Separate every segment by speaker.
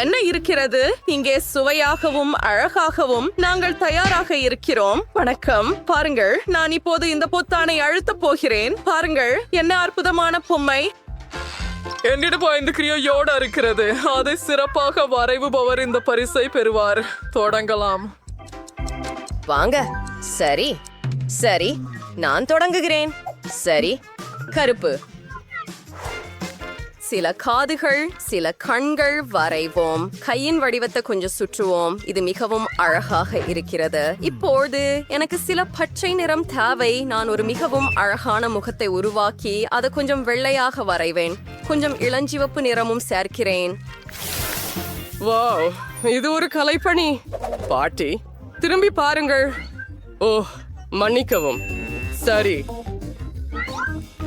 Speaker 1: என்ன இருக்கிறது? இங்கே சுவையாகவும் அழகாகவும் நாங்கள் தயாராக இருக்கிறோம். வணக்கம். பாருங்கள் நான் இப்போது இந்த பொத்தானை அழுத்தப் போகிறேன். பாருங்கள் என்ன அற்புதமான பொம்மை.
Speaker 2: என்னிடம் ஐந்து கிரியோட இருக்கிறது. அதை சிறப்பாக வரைவுபவர் இந்த பரிசை பெறுவார். தொடங்கலாம்.
Speaker 3: வாங்க. சரி. சரி. நான் தொடங்குகிறேன். சரி. கருப்பு. சில காதுகள் சில கண்கள் வரைவோம். கையின் வடிவத்தை கொஞ்சம் சுற்றுவோம். இது மிகவும் அழகாக இருக்கிறது. இப்போது எனக்கு சில பச்சை நிறம் தேவை. நான் ஒரு மிகவும் அழகான முகத்தை உருவாக்கி அதை கொஞ்சம் வெள்ளையாக வரைவேன். கொஞ்சம் இளஞ்சிவப்பு நிறமும் சேர்க்கிறேன்.
Speaker 2: வாவ் இது ஒரு கலைப்பணி. பாட்டி திரும்பி பாருங்கள். ஓ மன்னிக்கவும். சரி.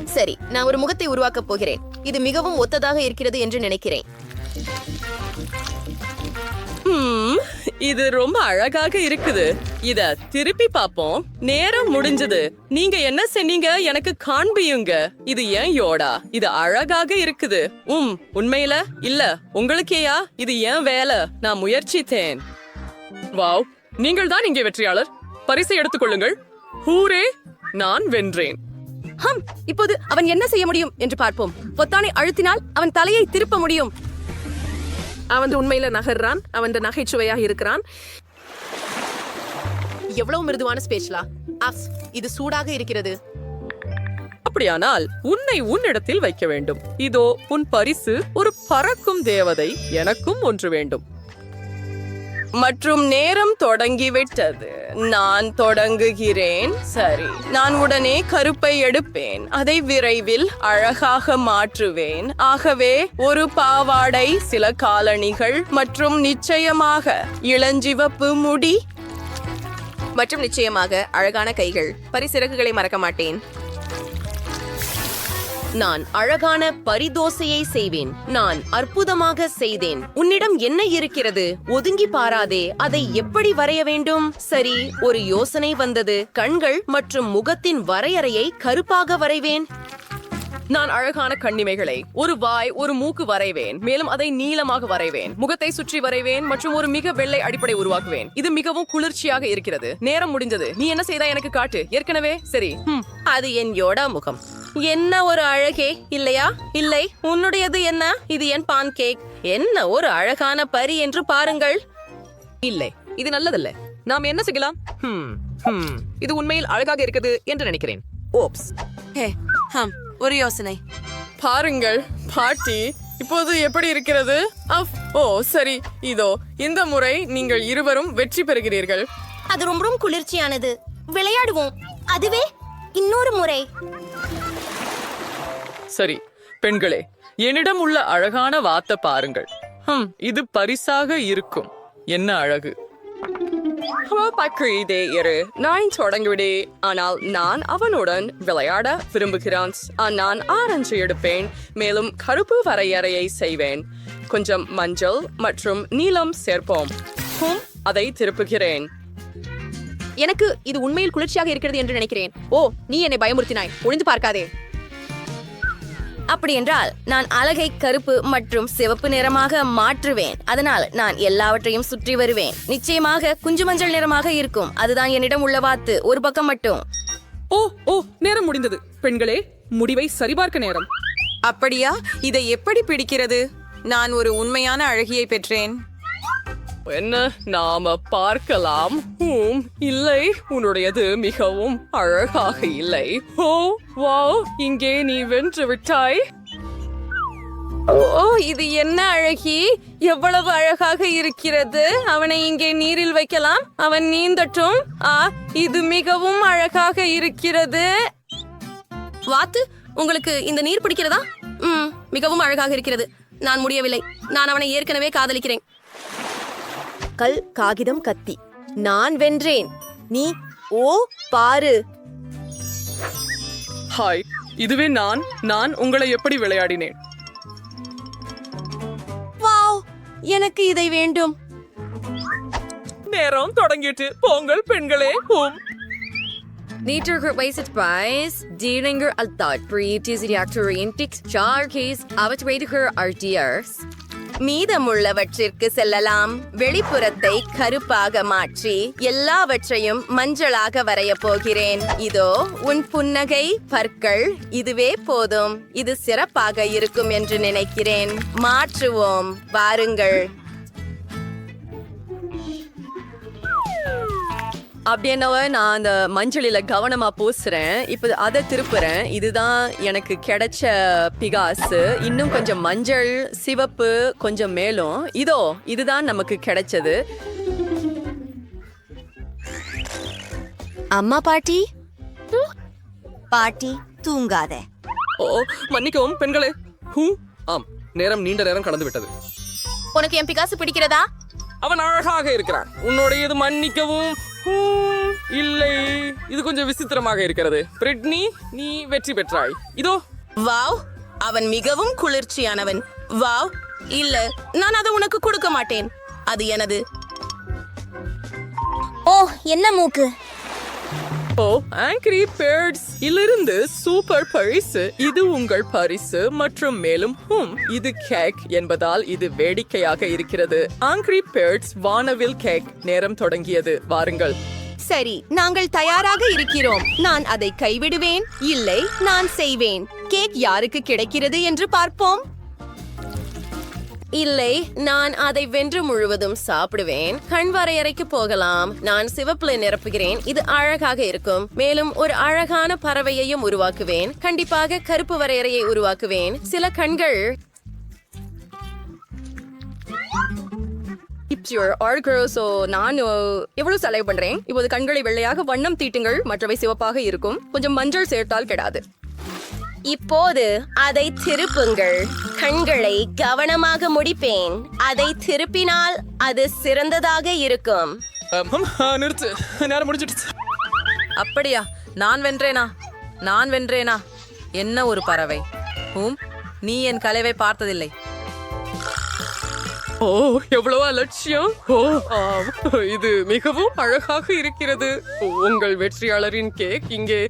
Speaker 3: சரி நான் ஒரு முகத்தை உருவாக்கப் போகிறேன். இது மிகவும் ஒத்ததாக இருக்கிறது என்று நினைக்கிறேன்.
Speaker 1: இது ரொம்ப அழகாக இருக்குது. இத திருப்பி பாப்போம். நேரம் முடிஞ்சது. நீங்க என்ன செஞ்சீங்க எனக்கு காண்பியுங்க. இது ஏன் யோடா? இது அழகாக இருக்குது. உம் உண்மையில? இல்ல உங்களுக்கேயா? இது ஏன் வேலை? நான் முயற்சித்தேன்.
Speaker 2: வாவ் நீங்கள் தான் இங்கே வெற்றியாளர். பரிசை எடுத்துக்கொள்ளுங்கள் ஹூரே நான் வென்றேன்.
Speaker 3: ஹம் இப்போது அவன் என்ன செய்ய முடியும் என்று பார்ப்போம். பொத்தானை அழுத்தினால் அவன் தலையை திருப்ப முடியும்.
Speaker 1: அவன் உண்மையில நகர்றான். அவன் நகைச்சுவையாக இருக்கிறான்.
Speaker 3: எவ்வளவு மிருதுவான ஸ்பேஸ்லா அஃப் இது சூடாக இருக்கிறது.
Speaker 2: அப்படியானால் உன்னை உன்னிடத்தில் வைக்க வேண்டும். இதோ உன் பரிசு ஒரு பறக்கும் தேவதை எனக்கும் ஒன்று வேண்டும்.
Speaker 1: மற்றும் நேரம் தொடங்கிவிட்டது. நான் தொடங்குகிறேன். சரி. நான் உடனே கருப்பை எடுப்பேன். அதை விரைவில் அழகாக மாற்றுவேன். ஆகவே ஒரு பாவாடை சில காலணிகள் மற்றும் நிச்சயமாக இளஞ்சிவப்பு முடி.
Speaker 3: மற்றும் நிச்சயமாக அழகான கைகள். பரிசிறகுகளை மறக்க மாட்டேன். நான் அழகான பரிதோசையை செய்வேன். நான் அற்புதமாக செய்தேன். உன்னிடம் என்ன இருக்கிறது? ஒதுங்கி பாராதே. அதை எப்படி வரைய வேண்டும்? சரி ஒரு யோசனை வந்தது. கண்கள் மற்றும் முகத்தின் வரையறையை கருப்பாக வரைவேன்.
Speaker 2: நான் அழகான கண்ணிமைகளை ஒரு வாய் ஒரு மூக்கு வரைவேன். மேலும் அதை நீளமாக வரைவேன். முகத்தை சுற்றி வரைவேன் மற்றும் ஒரு மிக வெள்ளை அடிப்படை உருவாக்குவேன். இது மிகவும் குளிர்ச்சியாக இருக்கிறது. நேரம் முடிஞ்சது நீ என்ன செய்தா எனக்கு காட்டு. ஏற்கனவே? சரி.
Speaker 3: அது என் யோடா முகம் என்ன ஒரு அழகே? இல்லையா? இல்லை. உன்னுடையது என்ன? இது என் பான் கேக் என்ன ஒரு அழகான பரி என்று பாருங்கள்.
Speaker 2: இல்லை. இது நல்லதல்ல. நாம் என்ன செய்யலாம்? இது உண்மையில் அழகாக இருக்குது என்று நினைக்கிறேன். ஓப்ஸ்.
Speaker 3: ஹே. ஹம். ஒரு யோசனை.
Speaker 2: பாருங்கள் பாட்டி இப்போது எப்படி இருக்கிறது? அஃப் ஓ சரி இதோ இந்த முறை நீங்கள் இருவரும் வெற்றி பெறுகிறீர்கள்.
Speaker 4: அது ரொம்பவும் குளிர்ச்சியானது. விளையாடுவோம். அதுவே இன்னொரு முறை.
Speaker 2: சரி பெண்களே என்னிடம் உள்ள அழகான வாத்த பாருங்கள். ஹம் இது பரிசாக இருக்கும். என்ன அழகு.
Speaker 1: இதே இரு. நான் தொடங்கிவிடு. ஆனால் நான் அவனுடன் விளையாட விரும்புகிறான். ஆ, நான் ஆரஞ்சு எடுப்பேன். மேலும் கருப்பு வரையறையை செய்வேன். கொஞ்சம் மஞ்சள் மற்றும் நீலம் சேர்ப்போம். ஹும், அதை திருப்புகிறேன்.
Speaker 3: எனக்கு இது உண்மையில் குளிர்ச்சியாக இருக்கிறது என்று நினைக்கிறேன். ஓ நீ என்னை பயமுறுத்தினாய். ஒளிந்து பார்க்காதே. அப்படி என்றால் நான் அழகை கருப்பு மற்றும் சிவப்பு நிறமாக மாற்றுவேன். அதனால் நான் எல்லாவற்றையும் சுற்றி வருவேன். நிச்சயமாக குஞ்சு மஞ்சள் நிறமாக இருக்கும். அதுதான் என்னிடம் உள்ள வாத்து. ஒரு பக்கம் மட்டும்.
Speaker 2: ஓ ஓ நேரம் முடிந்தது. பெண்களே முடிவை சரிபார்க்க நேரம்.
Speaker 1: அப்படியா? இதை எப்படி பிடிக்கிறது? நான் ஒரு உண்மையான அழகியை பெற்றேன்.
Speaker 2: என்ன? நாம பார்க்கலாம். ஹூம் இல்லை. உன்னுடையது மிகவும் அழகாக இல்லை. ஓ வாவ் இங்கே நீ வென்று விட்டாய்.
Speaker 1: ஓ இது என்ன அழகி? எவ்வளவு அழகாக இருக்கிறது. அவனை இங்கே நீரில் வைக்கலாம். அவன் நீந்தட்டும். ஆ இது மிகவும் அழகாக இருக்கிறது.
Speaker 3: வாத்து உங்களுக்கு இந்த நீர் பிடிக்கிறதா? ம் மிகவும் அழகாக இருக்கிறது. நான் முடியவில்லை. நான் அவனை ஏற்கனவே காதலிக்கிறேன். கல் காகிதம் கத்தி நான் வென்றேன் நீ ஓ பாரு
Speaker 2: ஹாய் இதுவே நான் நான் உங்களை எப்படி விளையாடினேன்
Speaker 3: வாவ் எனக்கு இதை வேண்டும்
Speaker 2: நேரம் தொடங்கிட்டு போங்கள் பெண்களே ஹூம்
Speaker 3: Nieter gewijzigd prijs, dieringer altijd breed is die actorintics, charkes, abetwediger ardiers. மீதமுள்ளவற்றிற்கு செல்லலாம். வெளிப்புறத்தை கருப்பாக மாற்றி எல்லாவற்றையும் மஞ்சளாக வரைய போகிறேன். இதோ உன் புன்னகை பற்கள் இதுவே போதும். இது சிறப்பாக இருக்கும் என்று நினைக்கிறேன். மாற்றுவோம். வாருங்கள்.
Speaker 5: அப்படின்னவ நான் அந்த மஞ்சளில கவனமா பூசுறேன். இப்போ அதை திருப்புறேன். இதுதான் எனக்கு கிடைச்ச பிகாசு. இன்னும் கொஞ்சம் மஞ்சள் சிவப்பு கொஞ்சம் மேலும். இதோ இதுதான் நமக்கு கிடைச்சது.
Speaker 6: அம்மா பாட்டி? பாட்டி தூங்காத.
Speaker 2: ஓ மன்னிக்கவும் பெண்களே. ஹூ ஆம் நேரம் நீண்ட நேரம் கடந்து விட்டது
Speaker 3: உனக்கு என் பிகாசு பிடிக்கிறதா?
Speaker 2: அவன் அழகாக இருக்கிறான். உன்னுடையது மன்னிக்கவும் ஹூ, இல்லை. இது கொஞ்சம் விசித்திரமாக இருக்கிறது. பிரிட்னி நீ வெற்றி பெற்றாய். இதோ.
Speaker 3: வாவ் அவன் மிகவும் குளிர்ச்சியானவன். வாவ் இல்ல நான் அதை உனக்கு கொடுக்க மாட்டேன். அது எனது.
Speaker 6: ஓ என்ன மூக்கு?
Speaker 2: ஓ ஆங்கிரி பேர்ட்ஸ் இலிருந்து சூப்பர் பரிசு இது உங்கள் பரிசு மற்றும் மேலும் ஹும் இது கேக் என்பதால் இது வேடிக்கையாக இருக்கிறது. ஆங்கிரி பேர்ட்ஸ் வானவில் கேக் நேரம் தொடங்கியது. வாருங்கள்.
Speaker 3: சரி நாங்கள் தயாராக இருக்கிறோம். நான் அதை கைவிடுவேன் இல்லை நான் செய்வேன். கேக் யாருக்கு கிடைக்கிறது என்று பார்ப்போம். இல்லை நான் அதை வென்று முழுவதும் சாப்பிடுவேன். கண் வரையறைக்கு போகலாம். நான் சிவப்புல நிரப்புகிறேன். இது அழகாக இருக்கும். மேலும் ஒரு அழகான பறவையையும் உருவாக்குவேன். கண்டிப்பாக கருப்பு வரையறையை உருவாக்குவேன். சில கண்கள்
Speaker 5: பிக்சர் ஆர்கர் ஸோ நான் uh, எவ்வளவு செலவு பண்றேன்? இப்போது கண்களை வெள்ளையாக வண்ணம் தீட்டுங்கள். மற்றவை சிவப்பாக இருக்கும். கொஞ்சம் மஞ்சள் சேர்த்தால் கெடாது.
Speaker 3: இப்போது அதை திருப்புங்கள். கண்களை கவனமாக முடிப்பேன். அதை திருப்பினால் அது சிறந்ததாக இருக்கும்.
Speaker 2: நிறுத்து. நேரம் முடிஞ்சிடுச்சு.
Speaker 7: அப்படியா? நான் வென்றேனா? நான் வென்றேனா? என்ன ஒரு பறவை? ஹூம் நீ என் கலைவை பார்த்ததில்லை.
Speaker 2: ஓ எவ்வளவு அலட்சியம். ஓ இது மிகவும் அழகாக இருக்கிறது. உங்கள் வெற்றியாளரின் கேக் இங்கே.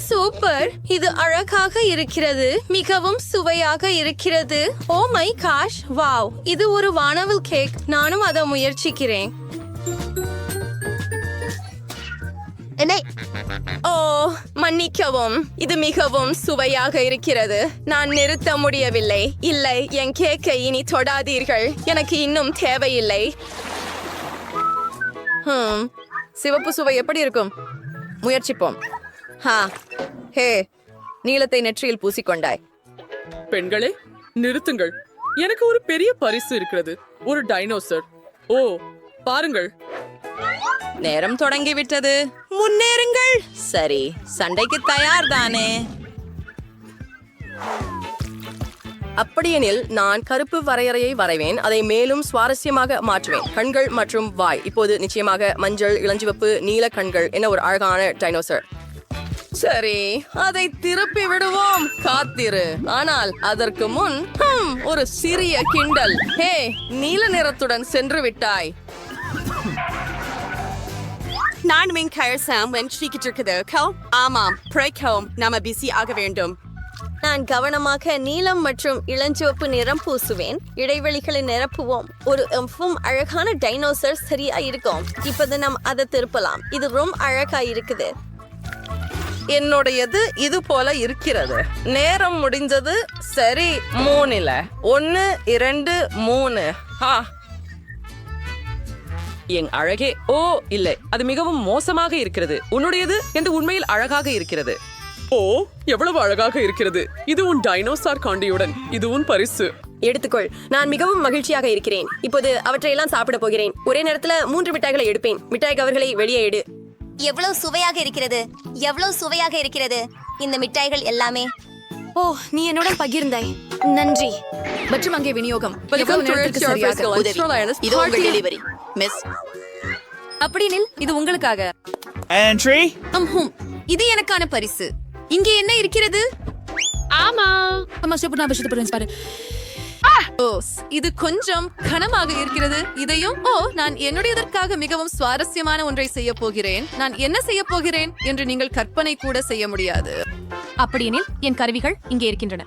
Speaker 3: சூப்பர். இது அழகாக இருக்கிறது. மிகவும் சுவையாக இருக்கிறது. Oh my gosh. வாவ். இது ஒரு வானவில் கேக். நானும் அதை முயற்சிக்கிறேன். ஓ மன்னிக்கவும். இது மிகவும் சுவையாக இருக்கிறது. நான் நிறுத்த முடியவில்லை. இல்லை என் கேக்கை இனி தொடாதீர்கள். எனக்கு இன்னும் தேவையில்லை.
Speaker 5: சிவப்பு சுவை எப்படி இருக்கும்? முயற்சிப்போம். ஹா ஹே நீலத்தை நெற்றியில் பூசிக்கொண்டாய்.
Speaker 2: பெண்களே நிறுத்துங்கள். எனக்கு ஒரு பெரிய பரிசு இருக்கிறது. ஒரு டைனோசர். ஓ பாருங்கள்.
Speaker 7: நேரம் தொடங்கிவிட்டது.
Speaker 3: முன்னேறுங்கள்.
Speaker 7: சரி சண்டைக்கு தயார் தானே
Speaker 5: அப்படியெனில் நான் கருப்பு வரையறையை வரைவேன். அதை மேலும் சுவாரஸ்யமாக மாற்றுவேன். கண்கள் மற்றும் வாய். இப்போது நிச்சயமாக மஞ்சள் இளஞ்சிவப்பு நீல கண்கள் என்ன ஒரு அழகான டைனோசர். சரி அதை திருப்பி விடுவோம். காத்திரு. ஆனால் அதற்கு முன் ஒரு சிறிய கிண்டல். ஹே நீல நிறத்துடன் சென்று விட்டாய்.
Speaker 3: நான் மின் கயசம் வென்றிக்கிட்டு இருக்குது ஆமாம் பிரைக்கோம் நாம பிஸி ஆக வேண்டும். நான் கவனமாக நீலம் மற்றும் இளஞ்சிவப்பு நிறம் பூசுவேன். இடைவெளிகளை நிரப்புவோம். ஒரு எஃப்பும் அழகான டைனோசர் சரியா இருக்கும் இப்போது நாம் அதை திருப்பலாம். இது ரொம்ப அழகா இருக்குது
Speaker 5: என்னுடையது இது போல இருக்கிறது. நேரம் முடிஞ்சது சரி மூணுல. ஒன்னு இரண்டு மூணு.
Speaker 2: ஹா. என் அழகே. ஓ இல்லை. அது மிகவும் மோசமாக இருக்கிறது. உன்னுடையது என்று உண்மையில் அழகாக இருக்கிறது. ஓ எவ்வளவு அழகாக இருக்கிறது. இது உன் டைனோசார் காண்டியுடன். இது உன் பரிசு.
Speaker 3: எடுத்துக்கொள். நான் மிகவும் மகிழ்ச்சியாக இருக்கிறேன். இப்போது அவற்றையெல்லாம் சாப்பிட போகிறேன். ஒரே நேரத்துல மூன்று மிட்டாய்களை எடுப்பேன். மிட்டாய் கவர்களை வெளியே எடு.
Speaker 6: எவ்வளவு சுவையாக இருக்கிறது? எவ்வளவு சுவையாக இருக்கிறது? இந்த மிட்டாய்கள் எல்லாமே.
Speaker 3: ஓ நீ என்னுடன் பகிர்ந்தாய். நன்றி.
Speaker 5: மற்றும் அங்கே விநியோகம். இது உங்கள். டெலிவரி மிஸ்
Speaker 3: அப்படினில் இது உங்களுக்காக. இது எனக்கான பரிசு. இங்கே என்ன இருக்கிறது?
Speaker 5: ஓ இது கொஞ்சம் கனமாக இருக்கிறது. இதையும் ஓ நான் என்னுடையதற்காக மிகவும் சுவாரஸ்யமான ஒன்றை செய்ய போகிறேன். நான் என்ன செய்ய போகிறேன் என்று நீங்கள் கற்பனை கூட செய்ய முடியாது.
Speaker 8: அப்படியெனில் என் கருவிகள் இங்கே இருக்கின்றன.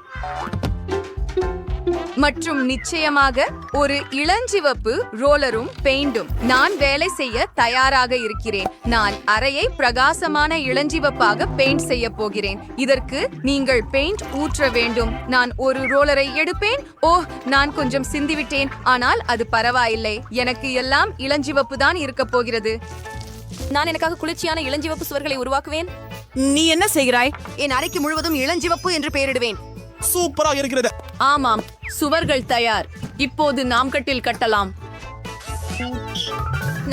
Speaker 9: மற்றும் நிச்சயமாக ஒரு இளஞ்சிவப்பு ரோலரும் பெயிண்டும். நான் வேலை செய்ய தயாராக இருக்கிறேன். நான் அறையை பிரகாசமான இளஞ்சிவப்பாக பெயிண்ட் செய்ய போகிறேன். இதற்கு நீங்கள் பெயிண்ட் ஊற்ற வேண்டும். நான் ஒரு ரோலரை எடுப்பேன். ஓ நான் கொஞ்சம் சிந்திவிட்டேன். ஆனால் அது பரவாயில்லை. எனக்கு எல்லாம் இளஞ்சிவப்பு தான் இருக்க போகிறது.
Speaker 3: நான் எனக்காக குளிர்ச்சியான இளஞ்சிவப்பு சுவர்களை உருவாக்குவேன்.
Speaker 2: நீ என்ன செய்கிறாய்?
Speaker 3: என் அறைக்கு முழுவதும் இளஞ்சிவப்பு என்று பெயரிடுவேன்.
Speaker 8: சூப்பராக இருக்கிறது.
Speaker 2: ஆமாம். சுவர்கள் தயார். இப்போது நாம் கட்டில் கட்டலாம்.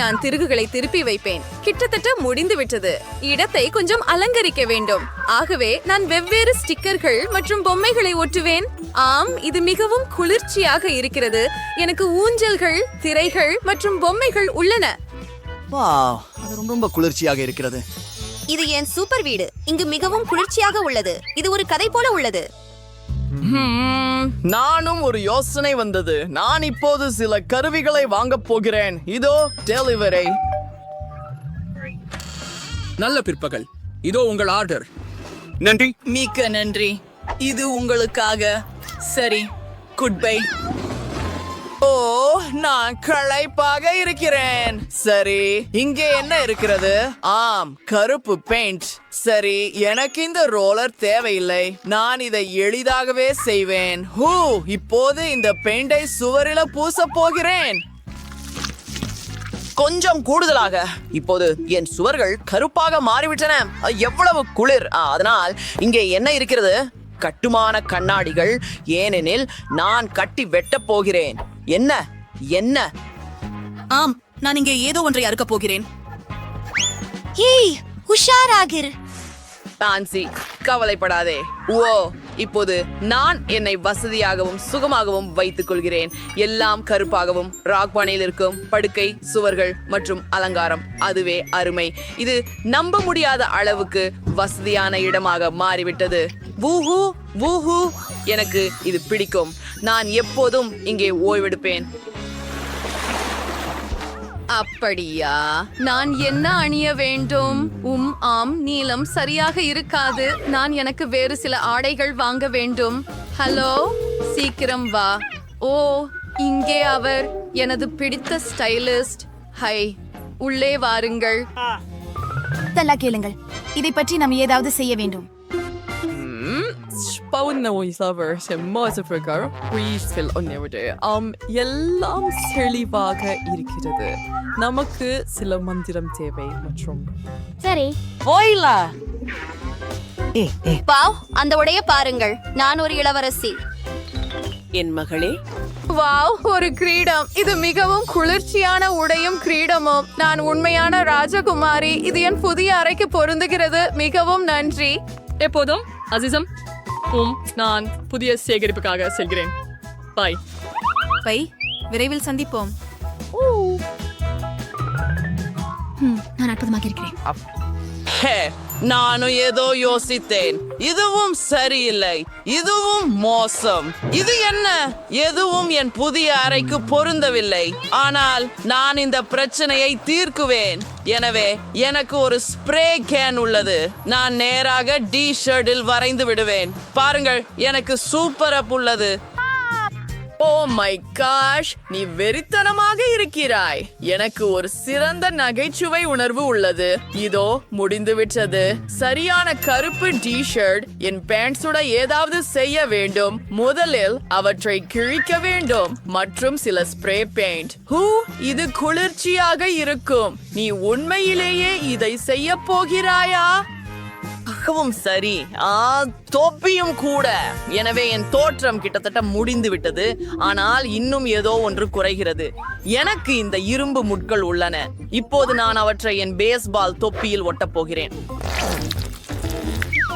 Speaker 9: நான் திருகுகளை திருப்பி வைப்பேன். கிட்டத்தட்ட முடிந்து விட்டது இடத்தை கொஞ்சம் அலங்கரிக்க வேண்டும். ஆகவே நான் வெவ்வேறு ஸ்டிக்கர்கள் மற்றும் பொம்மைகளை ஒட்டுவேன். ஆம் இது மிகவும் குளிர்ச்சியாக இருக்கிறது. எனக்கு ஊஞ்சல்கள் திரைகள் மற்றும் பொம்மைகள் உள்ளன.
Speaker 8: வாவ் அது ரொம்ப ரொம்ப குளிர்ச்சியாக இருக்கிறது.
Speaker 4: இது என் சூப்பர் வீடு. இங்கு மிகவும் குளிர்ச்சியாக உள்ளது. இது ஒரு கதை போல உள்ளது.
Speaker 1: நானும் ஒரு யோசனை வந்தது. நான் இப்போது சில கருவிகளை வாங்கப் போகிறேன். இதோ டெலிவரி
Speaker 10: நல்ல பிற்பகல். இதோ உங்கள் ஆர்டர்
Speaker 8: நன்றி.
Speaker 1: மிக்க நன்றி. இது உங்களுக்காக. சரி குட் பை ஓ நான் களைப்பாக இருக்கிறேன். சரி இங்கே என்ன இருக்கிறது? ஆம் கருப்பு பெயிண்ட் சரி எனக்கு இந்த ரோலர் தேவையில்லை. நான் இதை எளிதாகவே செய்வேன். ஹூ இப்போது இந்த பெயிண்டை சுவரில பூச போகிறேன். கொஞ்சம் கூடுதலாக. இப்போது என் சுவர்கள் கருப்பாக மாறிவிட்டன. எவ்வளவு குளிர். அதனால் இங்கே என்ன இருக்கிறது? கட்டுமான கண்ணாடிகள். ஏனெனில் நான் கட்டி வெட்டப் போகிறேன். என்ன? என்ன?
Speaker 2: ஆம் நான் இங்கே ஏதோ ஒன்றை அறுக்கப் போகிறேன்.
Speaker 4: ஏய் உஷாராகிர்.
Speaker 1: பான்சி கவலைப்படாதே. ஓ இப்போது நான் என்னை வசதியாகவும் சுகமாகவும் வைத்துக் கொள்கிறேன். எல்லாம் கருப்பாகவும் ராக் பானையில் இருக்கும் படுக்கை சுவர்கள் மற்றும் அலங்காரம். அதுவே அருமை. இது நம்ப முடியாத அளவுக்கு வசதியான இடமாக மாறிவிட்டது. வூஹூ வூஹூ. எனக்கு இது பிடிக்கும். நான் எப்போதும் இங்கே ஓய்வெடுப்பேன்.
Speaker 9: அப்படியா? நான் என்ன அணிய வேண்டும்? உம் ஆம் நீளம் சரியாக இருக்காது. நான் எனக்கு வேறு சில ஆடைகள் வாங்க வேண்டும். ஹலோ சீக்கிரம் வா. ஓ இங்கே அவர். எனது பிடித்த ஸ்டைலிஸ்ட். ஹை உள்ளே வாருங்கள்.
Speaker 4: தல்லா கேளுங்கள். இதை பற்றி நாம் ஏதாவது செய்ய வேண்டும்.
Speaker 1: ஸ்பவுன்னோய்சவர் செம்மாசபர்கள் ரீஸ்ஃபில் ஒன்னேவிடு ஆம் எல்லாம் தெளிவாக இருக்கிறது நமக்கு சில மந்திரம் தேவை மற்றும்
Speaker 4: சரி
Speaker 1: ஓய்லா
Speaker 4: பாவ் அந்த உடைய பாருங்கள் நான் ஒரு இளவரசி
Speaker 1: என் மகளே
Speaker 9: வாவ் ஒரு கிரீடம் இது மிகவும் குளிர்ச்சியான உடையும் கிரீடமும் நான் உண்மையான ராஜகுமாரி இது என் புதிய அறைக்கு பொருந்துகிறது மிகவும் நன்றி
Speaker 2: எப்போதும் அசிசம் உம் நான் புதிய சேகரிப்புக்காக செல்கிறேன். பாய்
Speaker 9: பை விரைவில் சந்திப்போம்.
Speaker 4: நான் அற்புதமாக இருக்கிறேன்.
Speaker 1: ஹே நானும் ஏதோ யோசித்தேன். இதுவும் சரியில்லை. இதுவும் மோசம். இது என்ன? எதுவும் என் புதிய அறைக்கு பொருந்தவில்லை. ஆனால் நான் இந்த பிரச்சனையை தீர்க்குவேன். எனவே எனக்கு ஒரு ஸ்ப்ரே கேன் உள்ளது. நான் நேராக டி ஷர்ட்டில் வரைந்து விடுவேன். பாருங்கள் எனக்கு சூப்பர் அப் உள்ளது. ஓ மை காஷ் நீ வெறித்தனமாக இருக்கிறாய். எனக்கு ஒரு சிறந்த நகைச்சுவை உணர்வு உள்ளது. இதோ முடிந்துவிட்டது சரியான கருப்பு டி ஷர்ட் என் பேண்ட்ஸுட ஏதாவது செய்ய வேண்டும். முதலில் அவற்றை கிழிக்க வேண்டும். மற்றும் சில ஸ்ப்ரே பெயிண்ட் ஹூ இது குளிர்ச்சியாக இருக்கும். நீ உண்மையிலேயே இதை செய்ய போகிறாயா? மிகவும் சரி. தொப்பியும் கூட. எனவே என் தோற்றம் கிட்டத்தட்ட முடிந்து விட்டது ஆனால் இன்னும் ஏதோ ஒன்று குறைகிறது. எனக்கு இந்த இரும்பு முட்கள் உள்ளன. இப்போது நான் அவற்றை என் பேஸ்பால் தொப்பியில் ஒட்டப் போகிறேன்.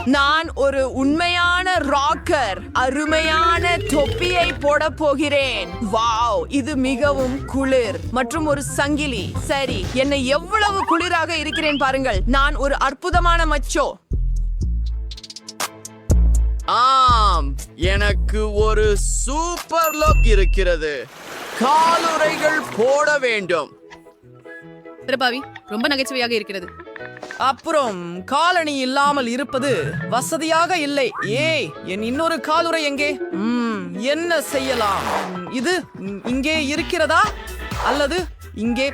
Speaker 1: நான் ஒரு உண்மையான ராக்கர் அருமையான தொப்பியை போட போகிறேன். வாவ் இது மிகவும் குளிர். மற்றும் ஒரு சங்கிலி. சரி என்னை எவ்வளவு குளிராக இருக்கிறேன் பாருங்கள். நான் ஒரு அற்புதமான மச்சோ. ஆம் எனக்கு ஒரு சூப்பர் லுக் இருக்கிறது. காலுறைகள் போட வேண்டும்.
Speaker 2: பாவி ரொம்ப நகைச்சுவையாக இருக்கிறது.
Speaker 1: அப்புறம் காலணி இல்லாமல் இருப்பது வசதியாக இல்லை. ஏய் என் இன்னொரு காலுறை எங்கே?
Speaker 2: என்ன செய்யலாம்? இது இங்கே இருக்கிறதா? அல்லது இங்கே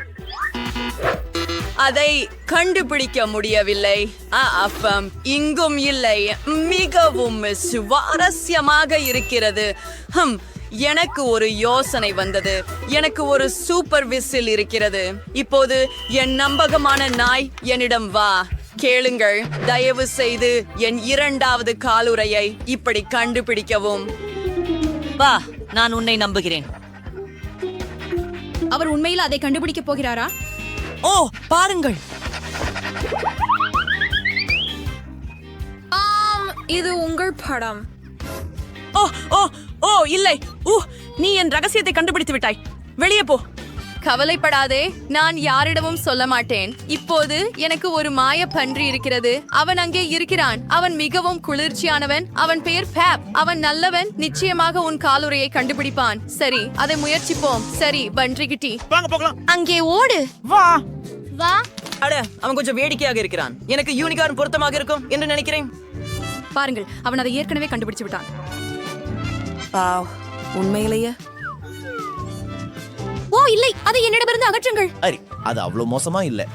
Speaker 1: அதை கண்டுபிடிக்க முடியவில்லை. ஆ, அப்பம் இங்கும் இல்லை. மிகவும் சுவாரஸ்யமாக இருக்கிறது. ஹம் எனக்கு ஒரு யோசனை வந்தது. எனக்கு ஒரு சூப்பர் விசில் இருக்கிறது. இப்போது என் நம்பகமான நாய் என்னிடம் வா. கேளுங்கள் தயவு செய்து என் இரண்டாவது காலுறையை இப்படி கண்டுபிடிக்கவும்.
Speaker 11: வா நான் உன்னை நம்புகிறேன்.
Speaker 3: அவர் உண்மையில் அதை கண்டுபிடிக்க போகிறாரா?
Speaker 2: ஓ பாருங்கள்.
Speaker 3: இது உங்கள் படம்.
Speaker 2: ஓ ஓ ஓ இல்லை. ஊ நீ என் ரகசியத்தை கண்டுபிடித்து விட்டாய். வெளியே போ.
Speaker 9: கவலைப்படாதே நான் யாரிடமும் சொல்ல மாட்டேன். இப்போது எனக்கு ஒரு மாய பன்றி இருக்கிறது. அவன் அங்கே இருக்கிறான். அவன் மிகவும் குளிர்ச்சியானவன். அவன் பெயர் ஃபேப். அவன் நல்லவன். நிச்சயமாக உன் காலுறையை கண்டுபிடிப்பான். சரி அதை முயற்சிப்போம். சரி பன்றிகிட்டி
Speaker 3: அங்கே ஓடு.
Speaker 2: வா.
Speaker 3: வா.
Speaker 2: அட அவன் கொஞ்சம் வேடிக்கையாக இருக்கிறான். எனக்கு யூனிகார்ன் பொருத்தமாக இருக்கும் என்று நினைக்கிறேன்.
Speaker 9: பாருங்கள் அவன் அதை ஏற்கனவே கண்டுபிடிச்சு விட்டான்.
Speaker 2: உண்மையிலேயே?
Speaker 3: ஓ இல்லை. அதை என்னிடமிருந்து அகற்றுங்கள்.
Speaker 12: சரி அது அவ்வளவு மோசமா இல்ல.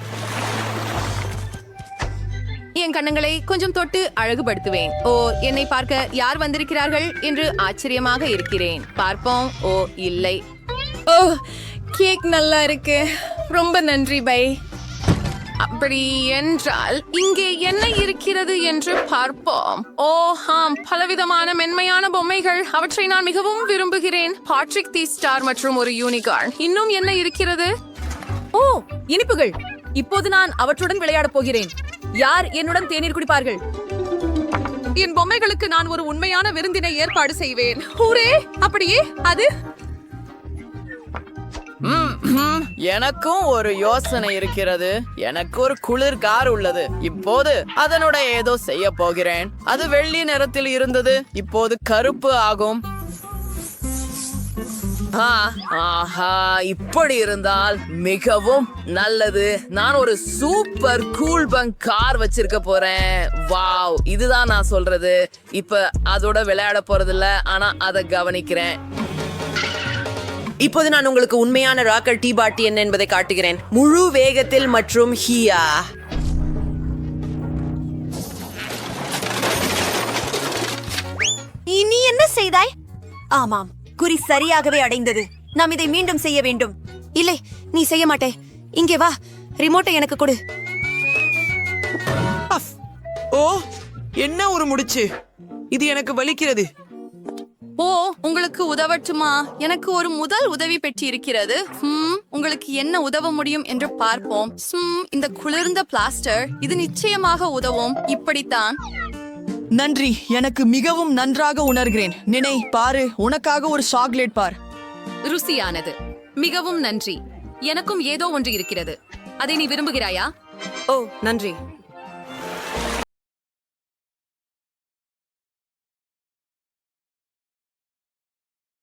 Speaker 9: என் கண்ணங்களை கொஞ்சம் தொட்டு அழகுபடுத்துவேன். ஓ என்னை பார்க்க யார் வந்திருக்கிறார்கள் என்று ஆச்சரியமாக இருக்கிறேன். பார்ப்போம். ஓ இல்லை. ஓ கேக் நல்லா இருக்கு. ரொம்ப நன்றி பை. அப்படி என்றால் இங்கே என்ன இருக்கிறது என்று பார்ப்போம். ஓ ஆம் பலவிதமான மென்மையான பொம்மைகள். அவற்றை நான் மிகவும் விரும்புகிறேன். பாட்ரிக் தி ஸ்டார் மற்றும் ஒரு யூனிகார்ன் இன்னும் என்ன இருக்கிறது?
Speaker 2: ஓ இனிப்புகள். இப்போது நான் அவற்றுடன் விளையாடப் போகிறேன். யார் என்னுடன் தேநீர் குடிப்பார்கள்?
Speaker 9: என் பொம்மைகளுக்கு நான் ஒரு உண்மையான விருந்தினை ஏற்பாடு செய்வேன். ஹூரே அப்படியே? அது?
Speaker 1: எனக்கும் ஒரு யோசனை இருக்கிறது. எனக்கு ஒரு குளிர் கார் உள்ளது. இப்போது அதனுடைய ஏதோ செய்ய போகிறேன். அது வெள்ளி நிறத்தில் இருந்தது. இப்போது கருப்பு ஆகும். ஆ, ஆஹா இப்படி இருந்தால் மிகவும் நல்லது. நான் ஒரு சூப்பர் கூல் பங்க் கார் வச்சிருக்க போறேன். வாவ் இதுதான் நான் சொல்றது. இப்ப அதோட விளையாட போறதில்ல ஆனா அதை கவனிக்கிறேன்.
Speaker 2: இப்போது நான் உங்களுக்கு உண்மையான ராக்கர் டீ பாட்டி என்ன என்பதை காட்டுகிறேன். முழு வேகத்தில் மற்றும் ஹியா.
Speaker 4: நீ என்ன செய்தாய்? ஆமாம் குறி சரியாகவே அடைந்தது. நாம் இதை மீண்டும் செய்ய வேண்டும். இல்லை நீ செய்ய மாட்டே. இங்கே வா ரிமோட்டை எனக்கு கொடு.
Speaker 2: ஓ என்ன ஒரு முடிச்சு? இது எனக்கு வலிக்கிறது.
Speaker 9: ஓ உங்களுக்கு உதவட்டுமா? எனக்கு ஒரு முதல் உதவி பெட்டி இருக்கிறது ஹம், உங்களுக்கு என்ன உதவ முடியும் என்று பார்ப்போம். இந்த குளிர்ந்த பிளாஸ்டர் இது நிச்சயமாக உதவும். இப்படித்தான்.
Speaker 2: நன்றி. எனக்கு மிகவும் நன்றாக உணர்கிறேன். நினை பாரு உனக்காக ஒரு சாக்லேட் பார்.
Speaker 9: ருசியானது. மிகவும் நன்றி. எனக்கும் ஏதோ ஒன்று இருக்கிறது. அதை நீ விரும்புகிறாயா?
Speaker 2: ஓ நன்றி.